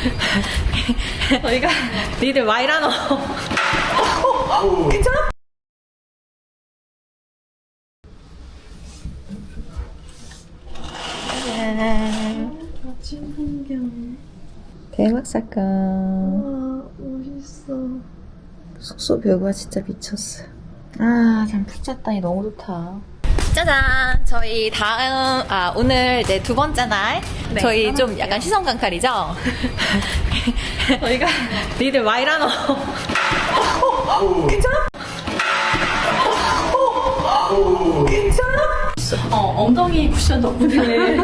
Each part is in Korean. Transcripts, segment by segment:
저희가 니들 와이라노. 괜찮아? 풍경. 대박 사건. 와, 멋있어. 숙소 뷰가 진짜 미쳤어. 아, 잠푹 잤다니 너무 좋다. 짜잔! 저희 다음, 아, 오늘 이제 두 번째 날. 저희 좀 약간 시선 강탈이죠? 저희가 니들 와이라노. 괜찮아? 어, 엉덩이 쿠션 덕분에.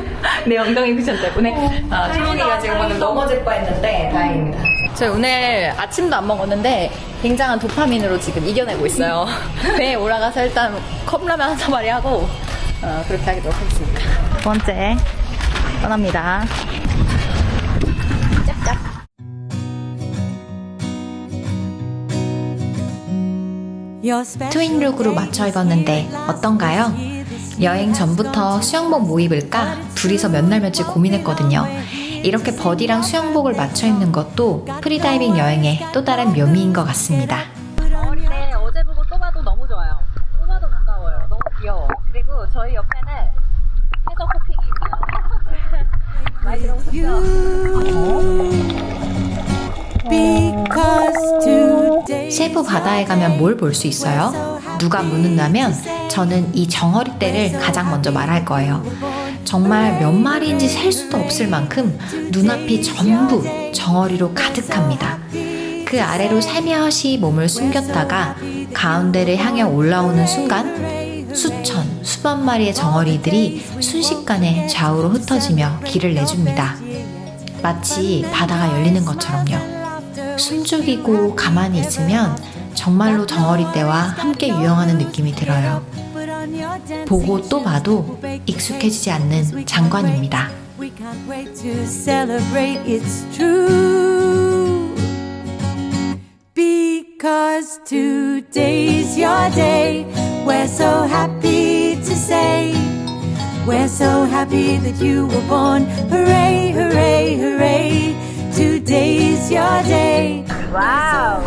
내 엉덩이 쿠션 덕분에. 아, 초롱이가 지금 오늘 넘어질 뻔 했는데, 다행입니다. 저희 오늘 아침도 안 먹었는데, 굉장한 도파민으로 지금 이겨내고 있어요. 배에 올라가서 일단 컵라면 한 사마리 하고, 어, 그렇게 하도록 하겠습니다. 두 번째, 떠납니다. 트윈룩으로 맞춰 입었는데 어떤가요? 여행 전부터 수영복 뭐 입을까 둘이서 몇 날 며칠 고민했거든요. 이렇게 버디랑 수영복을 맞춰 입는 것도 프리다이빙 여행의 또 다른 묘미인 것 같습니다. 네, 어제 보고 또 봐도 너무 좋아요. 또 봐도 반가워요. 너무 귀여워. 그리고 저희 옆에는 해적 호핑이 있어요. 많이 들어보셨죠? 세부 바다에 가면 뭘 볼 수 있어요? 누가 묻는다면 저는 이 정어리떼를 가장 먼저 말할 거예요. 정말 몇 마리인지 셀 수도 없을 만큼 눈앞이 전부 정어리로 가득합니다. 그 아래로 살며시 몸을 숨겼다가 가운데를 향해 올라오는 순간 수천, 수만 마리의 정어리들이 순식간에 좌우로 흩어지며 길을 내줍니다. 마치 바다가 열리는 것처럼요. 숨죽이고 가만히 있으면 정말로 정어리 때와 함께 유영하는 느낌이 들어요. 보고 또 봐도 익숙해지지 않는 장관입니다. We can't wait to celebrate, it's true. Because today's your day, we're so happy to say. We're so happy that you were born. Hooray, hooray, hooray. Today's your day. 와우.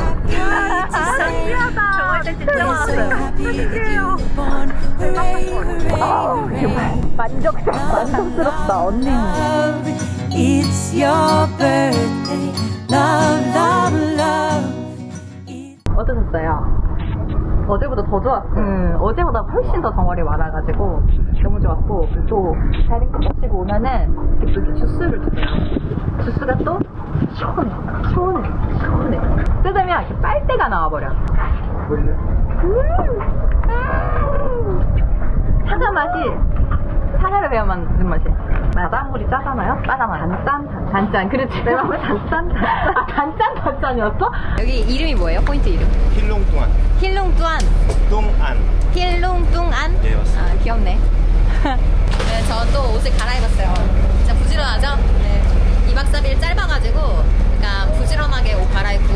정말 진짜 were born. Hooray, hooray, hooray. 만족스럽다, 언니. It's your birthday. Love, love, love. 어떠셨어요? 어제보다 더 좋았어요. 음, 어제보다 훨씬 더 덩어리 많아가지고 너무 좋았고 또 다른 거 마시고 오면은 또 이렇게 주스를 주세요. 주스가 또 시원해, 시원해, 시원해. 뜯으면 이렇게 빨대가 나와버려. 음, 음. 사과 맛이 사과를 베어 만든 맛이. 바닷물이 짜잖아요? 짜잖아요. 단짠, 단짠. 그렇지. 내가 왜 단짠, 단짠. 아, 단짠, 단짠이었어? 여기 이름이 뭐예요? 포인트 이름? 힐롱뚱한 힐룽뚜안. 뚱안 힐룽뚱안? 네, 맞습니다. 아, 귀엽네. 네, 저는 또 옷을 갈아입었어요. 진짜 부지런하죠? 네. 2박 3일 짧아가지고, 약간 부지런하게 옷 갈아입고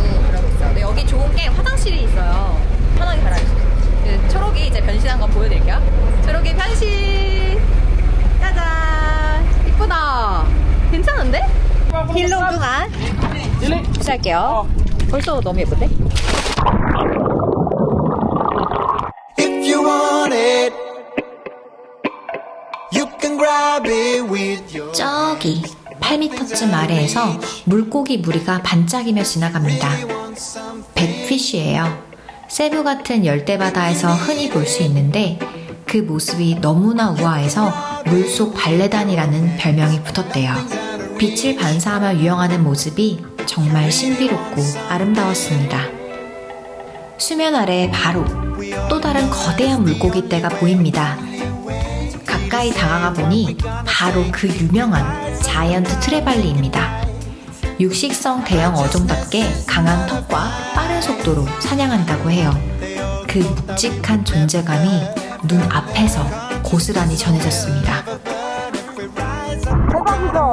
여기 좋은 게 화장실이 있어요. 편하게 갈아입고. 그 초록이 이제 변신한 거 보여드릴게요. 초록이 변신! 짜잔! 이쁘다! 괜찮은데? 힐룽뚱안. 시작할게요. 벌써 너무 예쁜데? If you want it, you can grab it with your 저기 8m쯤 아래에서 물고기 무리가 반짝이며 지나갑니다. 백피쉬예요. 세부 같은 열대바다에서 흔히 볼 수 있는데 그 모습이 너무나 우아해서 물속 발레단이라는 별명이 붙었대요. 빛을 반사하며 유영하는 모습이 정말 신비롭고 아름다웠습니다. 수면 아래 바로 또 다른 거대한 물고기 떼가 보입니다. 가까이 다가가 보니 바로 그 유명한 자이언트 트레발리입니다. 육식성 대형 어종답게 강한 턱과 빠른 속도로 사냥한다고 해요. 그 묵직한 존재감이 눈 앞에서 고스란히 전해졌습니다. 대박이죠?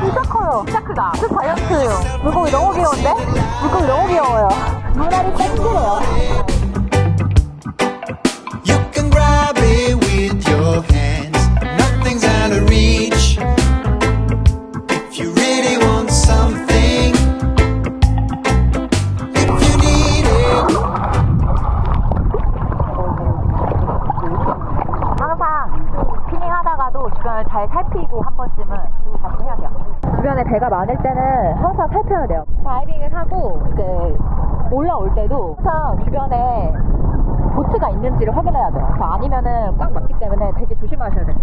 진짜 커요. 진짜 크다. 그 다이어트요. 물고기 너무 귀여운데? 물고기 너무 귀여워요. 눈알이 땡기네요. 때는 항상 살펴야 돼요. 다이빙을 하고 이제 올라올 때도 항상 주변에 보트가 있는지를 확인해야 돼요. 아니면은 꽉 막기 때문에 되게 조심하셔야 돼요.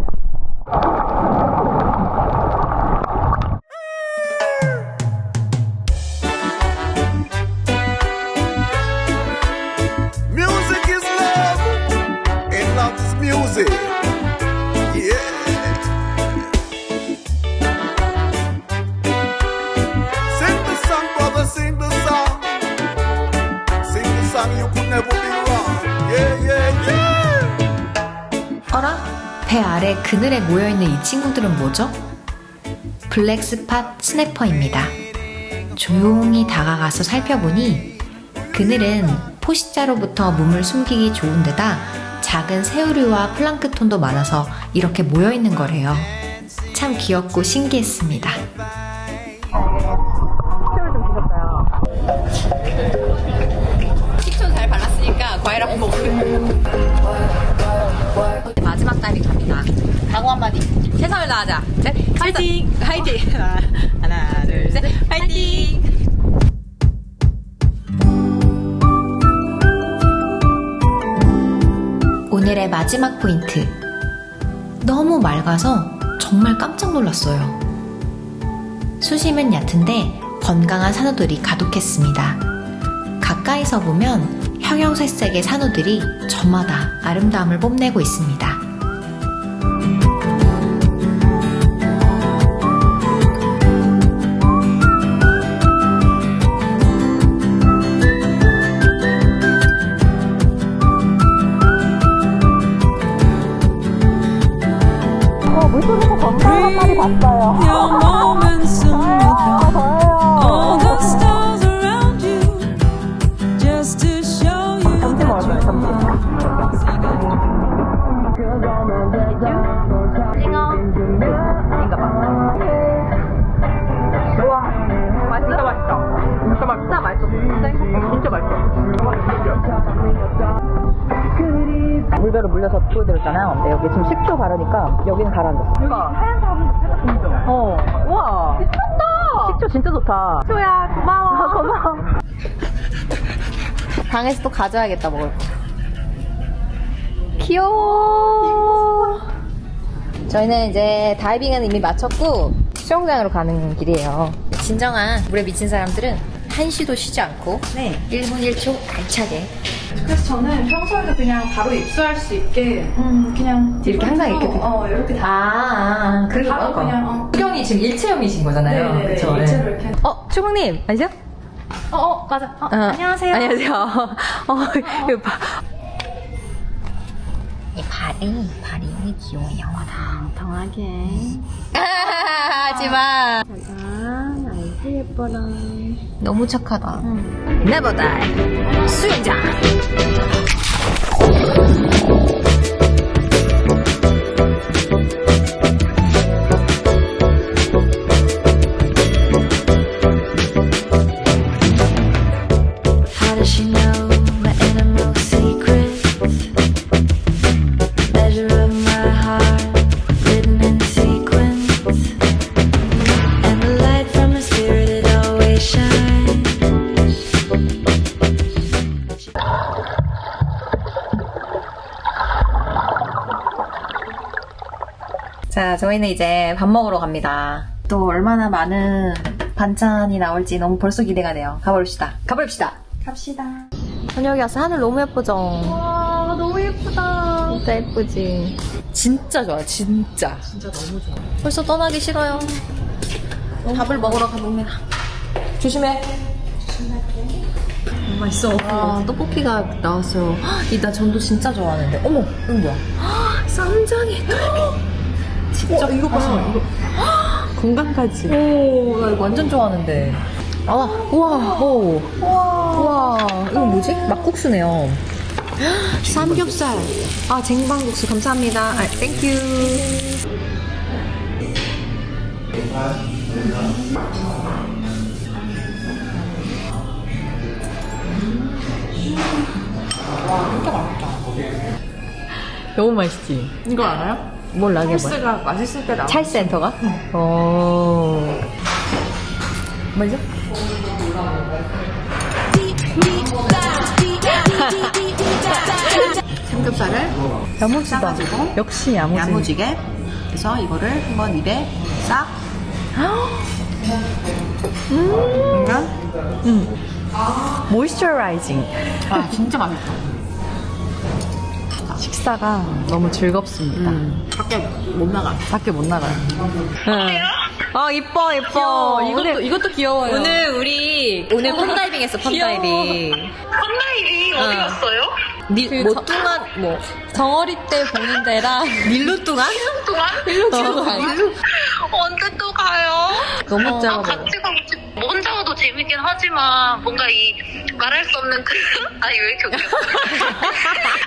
모여있는 이 친구들은 뭐죠? 블랙스팟 스네퍼입니다. 조용히 다가가서 살펴보니 그늘은 포식자로부터 몸을 숨기기 좋은 데다 작은 새우류와 플랑크톤도 많아서 이렇게 모여있는 거래요. 참 귀엽고 신기했습니다. 식초를 좀 주셨어요. 식초 잘 발랐으니까 과일 한번 먹어요. 마지막 다이빙 갑니다. 각오 한마디. 최선을 다하자. 셋. 화이팅! 화이팅! 하나, 둘, 셋. 화이팅! 오늘의 마지막 포인트. 너무 맑아서 정말 깜짝 놀랐어요. 수심은 얕은데 건강한 산호들이 가득했습니다. 가까이서 보면 형형색색의 산호들이 저마다 아름다움을 뽐내고 있습니다. 물려서 보여드렸잖아요. 근데 여기 지금 식초 바르니까 여기는 가라앉았어. 여기 하얀 사람 어. 우와. 미쳤다. 식초 진짜 좋다. 식초야, 고마워. 고마워. 방에서 또 가져야겠다, 먹을 거. 귀여워. 저희는 이제 다이빙은 이미 마쳤고 수영장으로 가는 길이에요. 진정한 물에 미친 사람들은 한시도 쉬지 않고 1분 1초 알차게 그래서 저는 평소에도 그냥 바로 입수할 수 있게 음, 그냥 이렇게 항상 이렇게 어, 어, 이렇게 다 아, 그리고 바로 아까 그냥, 어. 수경이 지금 일체형이신 거잖아요. 네네네 그쵸? 네. 일체로 이렇게 어, 추국님 아니세요? 어, 어 맞아 어, 어, 안녕하세요 안녕하세요. 어, 이거 봐. 이 발이, 발이 귀여워요. 당하게 하지 마. 예뻐라 너무 착하다. Never die. 수영장. 저희는 이제 밥 먹으러 갑니다. 또 얼마나 많은 반찬이 나올지 너무 벌써 기대가 돼요. 가봅시다. 가봅시다. 갑시다 저녁에 와서 하늘 너무 예쁘죠? 와 너무 예쁘다 진짜 예쁘지? 진짜 좋아요, 진짜. 진짜 너무 좋아. 벌써 떠나기 싫어요. 밥을 먹으러 가봅니다. 조심해. 조심할게. 맛있어. 아, 떡볶이가 나왔어요. 헉, 이나 전도 진짜 좋아하는데. 어머, 이거 뭐야? 헉, 쌈장에 떡 진짜 이거 봐. 이거. 건강까지. 오, 나 이거 완전 좋아하는데. 아, 우와, 오. 우와. 이거 뭐지? 막국수네요. 삼겹살. 아, 쟁반국수 감사합니다. 아, 땡큐. 너무 맛있지? 이거 알아요? 이게 뭐야? 찰스가 맛있을 때 나와 찰센터가? 어. 뭐죠? 삼겹살을 야무지다. 역시 야무지. 야무지게 해서 이거를 한번 입에 싹 그러면 모이스처라이징. 아 진짜 맛있다 식사가 너무 즐겁습니다. 밖에 못 나가 밖에 못 나가요. 아 이뻐 이뻐. 이것도 이것도 귀여워요. 오늘 우리 오늘 펀다이빙 했어 펀다이빙. 펀다이빙 어디 갔어요? 니, 그뭐 저- 뚱한 뭐 정어리 때 보는 데랑 닐루 뚱한? 동안? 닐루 뚱한. 언제 또 가요? 너무 아, 작아. 같이 가고 혼자 가도 재밌긴 하지만 뭔가 이 말할 수 없는 그 아니 왜 이렇게 웃겨?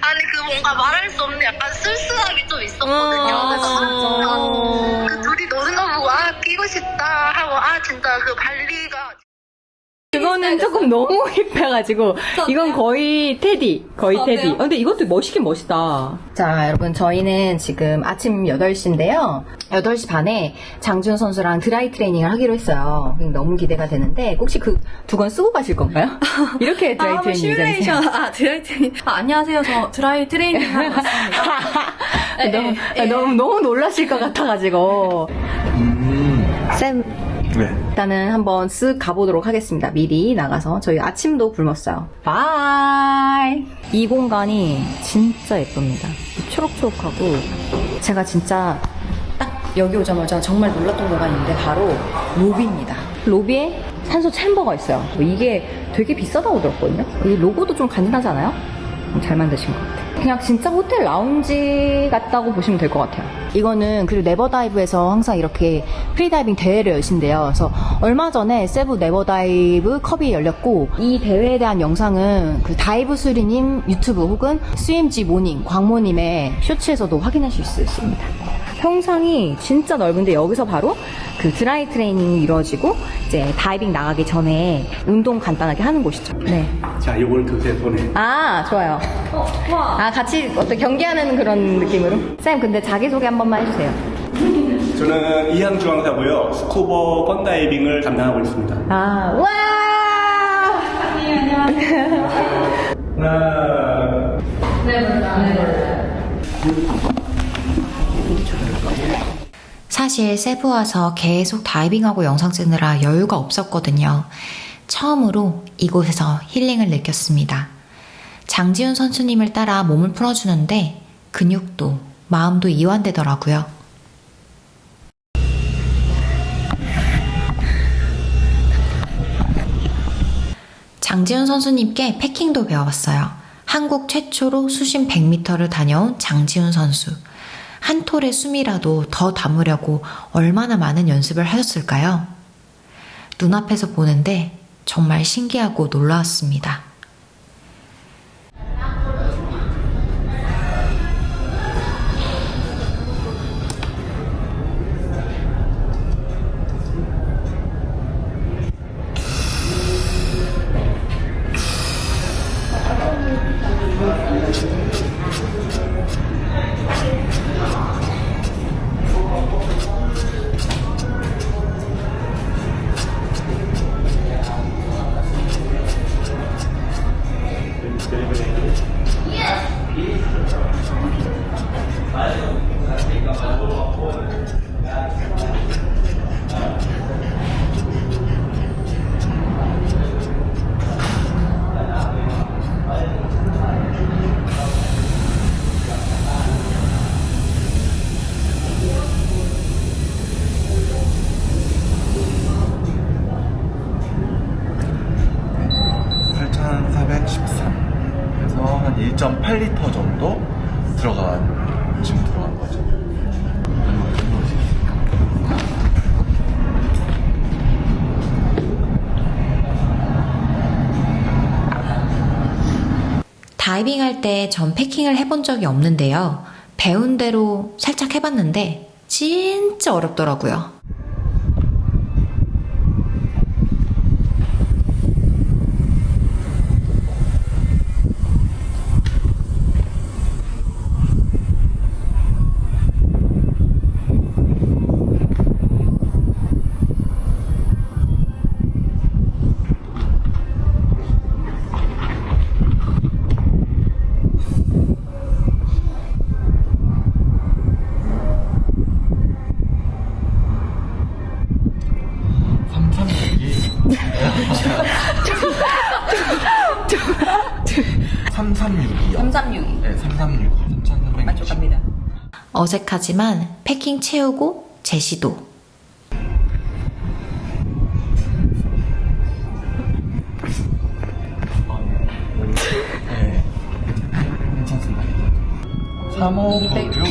아니 그 뭔가 말할 수 없는 약간 쓸쓸함이 좀 있었거든요. 그래서 아, 그 둘이 노는 거 보고 아 끼고 싶다 하고 아 진짜 그 발리가 그거는 조금 너무 힙해가지고 이건 거의 테디 거의 테디. 어, 근데 이것도 멋있긴 멋있다. 자 여러분 저희는 지금 아침 8시인데요. 8시 반에 장준 선수랑 드라이 트레이닝을 하기로 했어요. 너무 기대가 되는데 혹시 그두건 쓰고 가실 건가요? 이렇게 드라이 트레이닝 이잖아요. 아, 드라이 트레이닝. 아, 안녕하세요. 저 드라이 트레이닝 하고 왔습니다. 너무, 너무, 너무 놀라실 것 같아가지고. 쌤, 네. 일단은 한번 쓱 가보도록 하겠습니다. 미리 나가서. 저희 아침도 굶었어요. 바이! 이 공간이 진짜 예쁩니다. 초록초록하고. 제가 진짜 딱 여기 오자마자 정말 놀랐던 공간인데 바로 로비입니다. 로비에 산소 챔버가 있어요. 뭐 이게 되게 비싸다고 들었거든요. 이 로고도 좀 않아요? 잘 만드신 것 같아요. 그냥 진짜 호텔 라운지 같다고 보시면 될 것 같아요. 이거는 그리고 네버다이브에서 항상 이렇게 프리다이빙 대회를 여신대요. 그래서 얼마 전에 세부 네버다이브 컵이 열렸고 이 대회에 대한 영상은 그 다이브 수리님 유튜브 혹은 스위엠지 모닝 광모님의 쇼츠에서도 확인하실 수 있습니다. 평상이 진짜 넓은데 여기서 바로 그 드라이 트레이닝이 이루어지고 이제 다이빙 나가기 전에 운동 간단하게 하는 곳이죠. 네. 자, 요걸 드세요, 손에. 아, 좋아요. 아, 같이 어떤 경기하는 그런 느낌으로? 쌤, 근데 자기소개 한 번만 해주세요. 저는 이항중앙사고요. 스쿠버 펀다이빙을 담당하고 있습니다. 아, 와! 하나, 사실 세부 와서 계속 다이빙하고 영상 찍느라 여유가 없었거든요. 처음으로 이곳에서 힐링을 느꼈습니다. 장지훈 선수님을 따라 몸을 풀어주는데 근육도 마음도 이완되더라고요. 장지훈 선수님께 패킹도 배워봤어요. 한국 최초로 수심 100m를 다녀온 장지훈 선수. 한 톨의 숨이라도 더 담으려고 얼마나 많은 연습을 하셨을까요? 눈앞에서 보는데 정말 신기하고 놀라웠습니다. 때 전 패킹을 해본 적이 없는데요. 배운 대로 살짝 해봤는데 진짜 어렵더라고요. 1316 1316 만족합니다. 어색하지만 패킹 채우고 제시도. 네. 괜찮습니다. 3596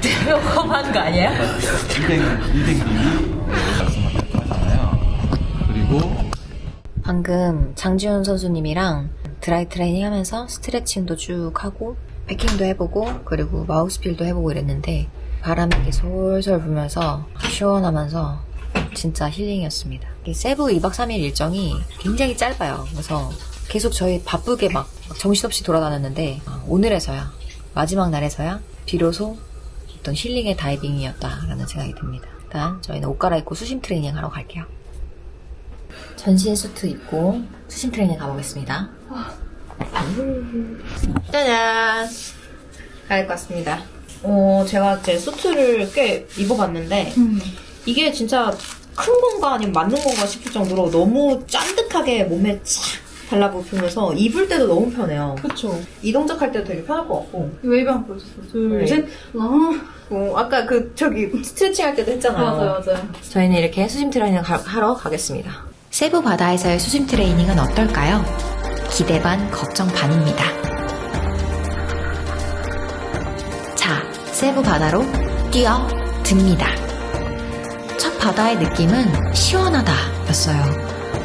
대표컴한 거 아니에요? 200, 200ml 말씀하셨잖아요. 그리고 방금 장지훈 선수님이랑 드라이 트레이닝 하면서 스트레칭도 쭉 하고 패킹도 해보고 그리고 마우스필도 해보고 이랬는데 바람이 이렇게 솔솔 불면서 시원하면서 진짜 힐링이었습니다. 이 세부 2박 3일 일정이 굉장히 짧아요. 그래서 계속 저희 바쁘게 막 정신없이 돌아다녔는데 아, 오늘에서야 마지막 날에서야 비로소 어떤 힐링의 다이빙이었다라는 생각이 듭니다. 일단 저희는 옷 갈아입고 수심 트레이닝 하러 갈게요. 전신 수트 입고 수심 트레이닝 가보겠습니다. 짜잔! 갈아입고 왔습니다. 어, 제가 제 수트를 꽤 입어봤는데, 이게 진짜 큰 건가 아니면 맞는 건가 싶을 정도로 너무 짠득하게 몸에 착 달라붙으면서 입을 때도 너무 편해요. 그쵸. 이동작 할 때도 되게 편할 것 같고. 웨이브 한번 보여주세요. 둘, 네. 셋. 아, 어, 아까 그 저기 스트레칭 할 때도 했잖아요. 맞아요, 맞아요. 저희는 이렇게 수심 트레이닝 가- 하러 가겠습니다. 세부 바다에서의 수심 트레이닝은 어떨까요? 기대 반, 걱정 반입니다. 자, 세부 바다로 뛰어 듭니다. 첫 바다의 느낌은 시원하다 였어요.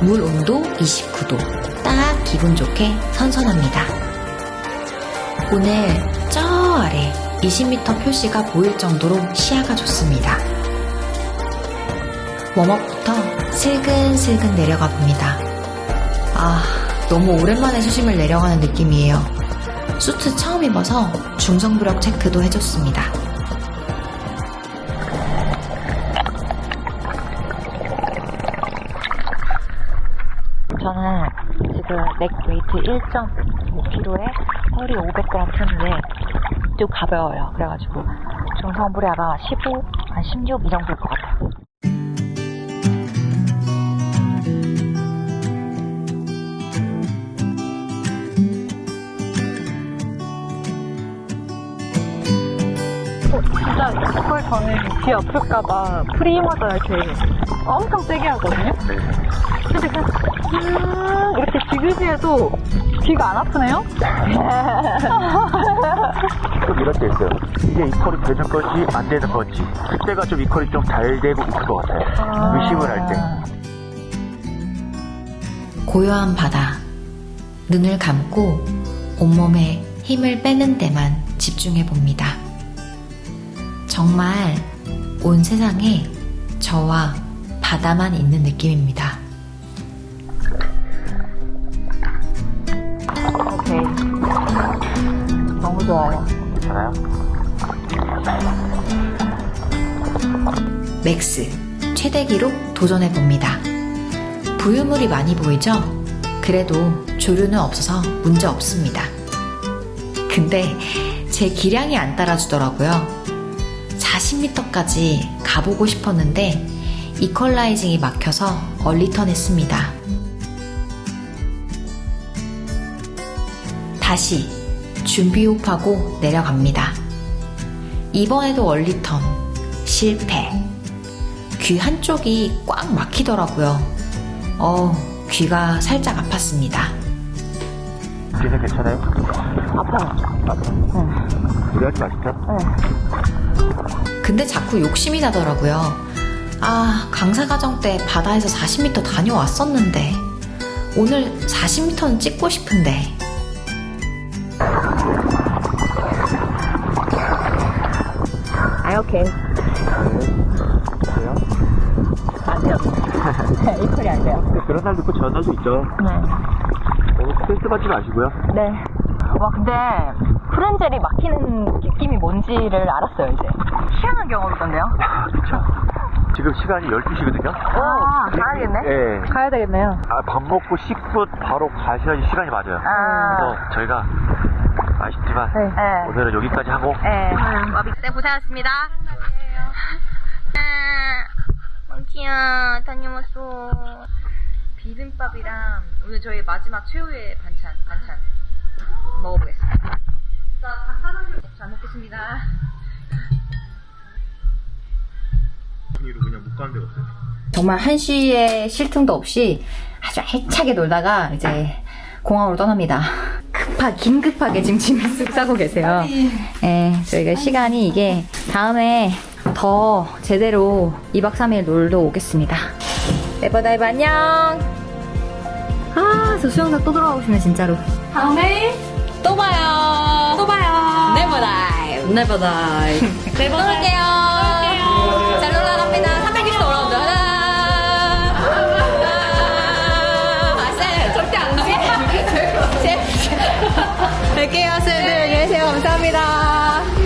물 온도 29도. 딱 기분 좋게 선선합니다. 오늘 저 아래 20m 표시가 보일 정도로 시야가 좋습니다. 웜업부터 슬근슬근 내려가 봅니다. 아, 너무 오랜만에 수심을 내려가는 느낌이에요. 수트 처음 입어서 중성부력 체크도 해줬습니다. 저는 지금 넥 웨이트 1.5kg에 허리 500g 폈는데 좀 가벼워요. 그래가지고 중성부리 아마 15, 한 16 이 정도일 것 같아요. 저는 귀 아플까봐 프리마다 이렇게 엄청 세게 하거든요? 근데 그냥 음, 이렇게 지그시해도 귀가 안 아프네요? 좀 이럴 때 있어요. 이게 이퀄이 되는 건지 안 되는 건지 그때가 좀 이퀄이 좀 잘 되고 있을 것 같아요. 의심을 할 때. 고요한 바다. 눈을 감고 온몸에 힘을 빼는 데만 집중해 봅니다. 정말 온 세상에 저와 바다만 있는 느낌입니다. 오케이. 너무 좋아요. 괜찮아요? 맥스 최대 기록 도전해 봅니다. 부유물이 많이 보이죠? 그래도 조류는 없어서 문제 없습니다. 근데 제 기량이 안 따라주더라고요. 40m까지 가보고 싶었는데 이퀄라이징이 막혀서 얼리턴 했습니다. 다시 준비 호흡하고 내려갑니다. 이번에도 얼리턴 실패. 귀 한쪽이 꽉 막히더라고요. 어, 귀가 살짝 아팠습니다. 이제 괜찮아요? 아파요. 무리하지 마시죠. 근데 자꾸 욕심이 나더라고요. 아, 강사 과정 때 바다에서 40m 다녀왔었는데, 오늘 40m는 찍고 싶은데. 아, 오케이. 그래요? 안 돼요. 이퀄이 안 돼요. 그런 날도 있고 저런 날도 있죠. 네. 너무 스트레스 받지 마시고요. 네. 와, 근데 프렌젤이 막히는 느낌이 뭔지를 알았어요, 이제. 희한한 경험이던데요? 그렇죠. 지금 시간이 12시거든요. 아, 가야겠네? 예. 가야 되겠네요. 아, 밥 먹고 씻고 바로 가셔야지 시간이 맞아요. 아. 그래서 저희가 아쉽지만 네. 오늘은 여기까지 하고 네. 와비때 고생하셨습니다. 멍키야 다녀왔어. 비빔밥이랑 오늘 저희 마지막 최후의 반찬 반찬 먹어보겠습니다. 자, 닭사장님 잘 먹겠습니다. 분위로 그냥 못 가는 데가 없어요. 정말 한시의 쉴 틈도 없이 아주 알차게 놀다가 이제 공항으로 떠납니다. 급하, 긴급하게 지금 짐을 쓱 싸고 계세요. 예, 저희가 시간이 이게 다음에 더 제대로 2박 3일 놀러 오겠습니다. 에버다이브 안녕! 아, 저 수영장 또 돌아가고 싶네, 진짜로. 다음에 또 봐요! 또 봐요! 네버 다이브! 네버 다이브! 또 올게요! 뵐게요, 쌤들. 안녕히 계세요. 감사합니다.